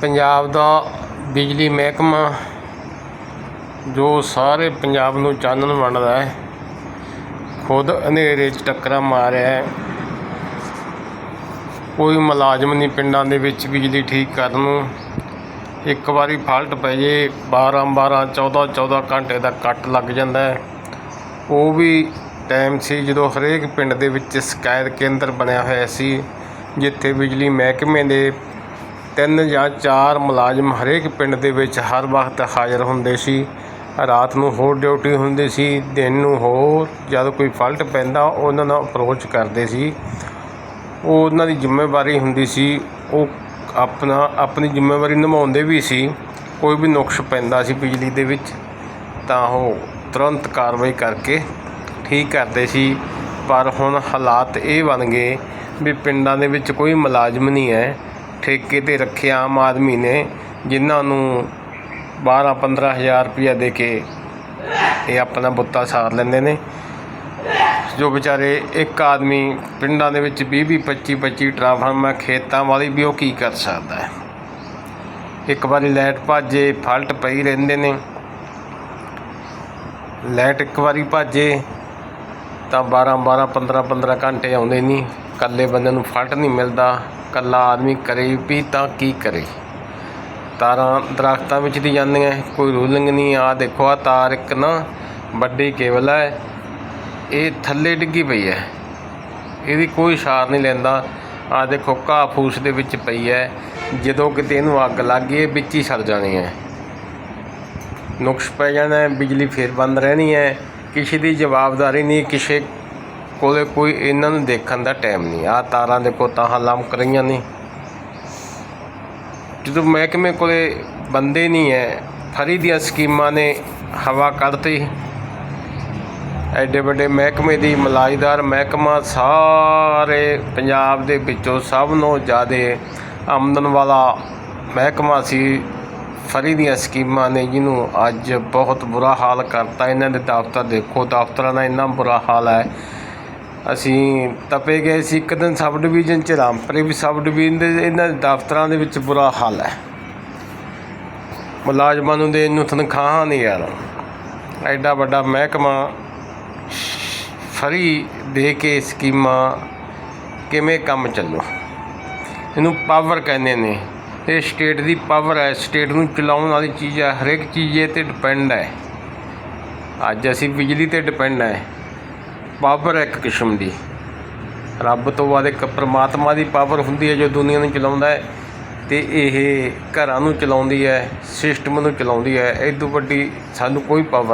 ਪੰਜਾਬ ਦਾ ਬਿਜਲੀ ਮਹਿਕਮਾ, ਜੋ ਸਾਰੇ ਪੰਜਾਬ ਨੂੰ ਚਾਨਣ ਵੰਡਦਾ ਹੈ, ਖੁਦ ਹਨੇਰੇ 'ਚ ਟੱਕਰਾਂ ਮਾਰ ਰਿਹਾ ਹੈ। ਕੋਈ ਮੁਲਾਜ਼ਮ ਨਹੀਂ ਪਿੰਡਾਂ ਦੇ ਵਿੱਚ ਬਿਜਲੀ ਠੀਕ ਕਰਨ ਨੂੰ। ਇੱਕ ਵਾਰੀ ਫਾਲਟ ਪੈ ਜੇ 12 12 14 14 ਘੰਟੇ ਦਾ ਕੱਟ ਲੱਗ ਜਾਂਦਾ ਹੈ। ਉਹ ਵੀ ਟਾਈਮ ਸੀ ਜਦੋਂ ਹਰੇਕ ਪਿੰਡ ਦੇ ਵਿੱਚ ਸ਼ਿਕਾਇਤ ਕੇਂਦਰ ਬਣਿਆ ਹੋਇਆ ਸੀ, ਜਿੱਥੇ ਬਿਜਲੀ ਮਹਿਕਮੇ ਦੇ ਤਿੰਨ ਜਾਂ ਚਾਰ ਮੁਲਾਜ਼ਮ ਹਰੇਕ ਪਿੰਡ ਦੇ ਵਿੱਚ ਹਰ ਵਕਤ ਹਾਜ਼ਰ ਹੁੰਦੇ ਸੀ। ਰਾਤ ਨੂੰ ਹੋਰ ਡਿਊਟੀ ਹੁੰਦੀ ਸੀ, ਦਿਨ ਨੂੰ ਹੋਰ। ਜਦ ਕੋਈ ਫਲਟ ਪੈਂਦਾ, ਉਹਨਾਂ ਨਾਲ ਅਪਰੋਚ ਕਰਦੇ ਸੀ। ਉਹ ਉਹਨਾਂ ਦੀ ਜ਼ਿੰਮੇਵਾਰੀ ਹੁੰਦੀ ਸੀ। ਉਹ ਆਪਣਾ, ਆਪਣੀ ਜ਼ਿੰਮੇਵਾਰੀ ਨਿਭਾਉਂਦੇ ਵੀ ਸੀ। ਕੋਈ ਵੀ ਨੁਕਸ ਪੈਂਦਾ ਸੀ ਬਿਜਲੀ ਦੇ ਵਿੱਚ, ਤਾਂ ਉਹ ਤੁਰੰਤ ਕਾਰਵਾਈ ਕਰਕੇ ਠੀਕ ਕਰਦੇ ਸੀ। ਪਰ ਹੁਣ ਹਾਲਾਤ ਇਹ ਬਣ ਗਏ ਵੀ ਪਿੰਡਾਂ ਦੇ ਵਿੱਚ ਕੋਈ ਮੁਲਾਜ਼ਮ ਨਹੀਂ ਹੈ। ਠੇਕੇ ਤੇ ਰੱਖੇ ਆਮ ਆਦਮੀ ਨੇ, ਜਿਨ੍ਹਾਂ ਨੂੰ 12 15 ਹਜ਼ਾਰ ਰੁਪਇਆ ਦੇ ਕੇ ਇਹ ਆਪਣਾ ਬੁੱਤਾ ਸਾਰ ਲੈਂਦੇ ਨੇ। ਜੋ ਵਿਚਾਰੇ ਇੱਕ ਆਦਮੀ ਪਿੰਡਾਂ ਦੇ ਵਿੱਚ 20 20 25 25 ਟਰਾਂਸਫਾਰਮਰ ਖੇਤਾਂ ਵਾਲੀ ਵੀ ਉਹ ਕੀ ਕਰ ਸਕਦਾ ਹੈ? ਇੱਕ ਵਾਰੀ ਲਾਈਟ ਭਾਜੇ, ਫਾਲਟ ਪਈ ਰਹਿੰਦੇ ਨੇ। ਲਾਈਟ ਇੱਕ ਵਾਰੀ ਭਾਜੇ ਤਾਂ 12 12 15 15 ਘੰਟੇ ਆਉਂਦੇ ਨਹੀਂ। ਇਕੱਲੇ ਬੰਦੇ ਨੂੰ ਫਲਟ ਨਹੀਂ ਮਿਲਦਾ ਇਕੱਲਾ ਆਦਮੀ ਕਰੇ ਵੀ ਤਾਂ ਕੀ ਕਰੇ। ਤਾਰਾਂ ਦਰਖਤਾਂ ਵਿੱਚ ਦੀ ਜਾਂਦੀਆਂ, ਕੋਈ ਰੂਲਿੰਗ ਨਹੀਂ ਆ ਦੇਖੋ ਆ ਤਾਰ ਇੱਕ ਨਾ ਵੱਡੀ ਕੇਬਲ ਹੈ, ਇਹ ਥੱਲੇ ਡਿੱਗੀ ਪਈ ਹੈ। ਇਹਦੀ ਕੋਈ ਇਸ਼ਾਰ ਨਹੀਂ ਲੈਂਦਾ। ਆ ਦੇਖੋ, ਘਾਹ ਫੂਸ ਦੇ ਵਿੱਚ ਪਈ ਹੈ। ਜਦੋਂ ਕਿਤੇ ਇਹਨੂੰ ਅੱਗ ਲੱਗ ਗਈ ਵਿੱਚ ਹੀ ਸੜ ਜਾਣੀ ਹੈ। ਨੁਕਸ ਪੈ ਜਾਣਾ ਬਿਜਲੀ ਫੇਰ ਬੰਦ ਰਹਿਣੀ ਹੈ। ਕਿਸੇ ਦੀ ਜਵਾਬਦਾਰੀ ਨਹੀਂ, ਕਿਸੇ ਕੋਲੇ ਕੋਈ ਇਹਨਾਂ ਨੂੰ ਦੇਖਣ ਦਾ ਟਾਈਮ ਨਹੀਂ। ਆ ਤਾਰਾਂ ਦੇਖੋ, ਤਾਂ ਲਮਕ ਰਹੀਆਂ ਨੇ। ਜਦੋਂ ਮਹਿਕਮੇ ਕੋਲੇ ਬੰਦੇ ਨਹੀਂ ਹੈ ਫਰੀ ਦੀਆਂ ਸਕੀਮਾਂ ਨੇ, ਹਵਾ ਕੱਢਤੀ। ਐਡੇ ਵੱਡੇ ਮਹਿਕਮੇ ਦੀ ਮਲਾਈਦਾਰ ਮਹਿਕਮਾ ਸਾਰੇ ਪੰਜਾਬ ਦੇ ਵਿੱਚੋਂ ਸਭ ਨੂੰ ਜ਼ਿਆਦਾ ਆਮਦਨ ਵਾਲਾ ਮਹਿਕਮਾ ਸੀ। ਫਰੀ ਦੀਆਂ ਸਕੀਮਾਂ ਨੇ ਜਿਹਨੂੰ ਅੱਜ ਬਹੁਤ ਬੁਰਾ ਹਾਲ ਕਰਤਾ। ਇਹਨਾਂ ਦੇ ਦਫ਼ਤਰ ਦੇਖੋ, ਦਫ਼ਤਰਾਂ ਦਾ ਇੰਨਾ ਬੁਰਾ ਹਾਲ ਹੈ। ਅਸੀਂ ਤਪੇ ਗਏ ਸੀ ਇੱਕ ਦਿਨ ਸਬ ਡਿਵੀਜ਼ਨ ਚ, ਰਾਮਪਰੇ ਵੀ ਸਬ ਡਿਵੀਜ਼ਨ ਦੇ, ਇਹਨਾਂ ਦਫ਼ਤਰਾਂ ਦੇ ਵਿੱਚ ਬੁਰਾ ਹਾਲ ਹੈ। ਮੁਲਾਜ਼ਮਾਂ ਨੂੰ ਦੇਣ ਨੂੰ ਤਨਖਾਹਾਂ ਨਹੀਂ ਯਾਰ। ਐਡਾ ਵੱਡਾ ਮਹਿਕਮਾ ਫਰੀ ਦੇ ਕੇ ਸਕੀਮਾਂ ਕਿਵੇਂ ਕੰਮ ਚੱਲੋ? ਇਹਨੂੰ ਪਾਵਰ ਕਹਿੰਦੇ ਨੇ। ਇਹ ਸਟੇਟ ਦੀ ਪਾਵਰ ਹੈ। ਸਟੇਟ ਨੂੰ ਚਲਾਉਣ ਵਾਲੀ ਚੀਜ਼ ਹੈ। ਹਰੇਕ ਚੀਜ਼ ਇਹ ਤੇ ਡਿਪੈਂਡ ਹੈ। ਅੱਜ ਅਸੀਂ ਬਿਜਲੀ ਤੇ ਡਿਪੈਂਡ ਹੈ। ਪਾਵਰ ਹੈ ਇੱਕ ਕਿਸਮ ਦੀ। ਰੱਬ ਤੋਂ ਬਾਅਦ ਇੱਕ ਪ੍ਰਮਾਤਮਾ ਦੀ ਪਾਵਰ ਹੁੰਦੀ ਹੈ ਜੋ ਦੁਨੀਆ ਨੂੰ ਚਲਾਉਂਦਾ ਹੈ ਤੇ ਇਹ ਘਰਾਂ ਨੂੰ ਚਲਾਉਂਦੀ ਹੈ, ਸਿਸਟਮ ਨੂੰ ਚਲਾਉਂਦੀ ਹੈ। ਇਹ ਤੋਂ ਵੱਡੀ ਸਾਨੂੰ ਕੋਈ ਪਾਵਰ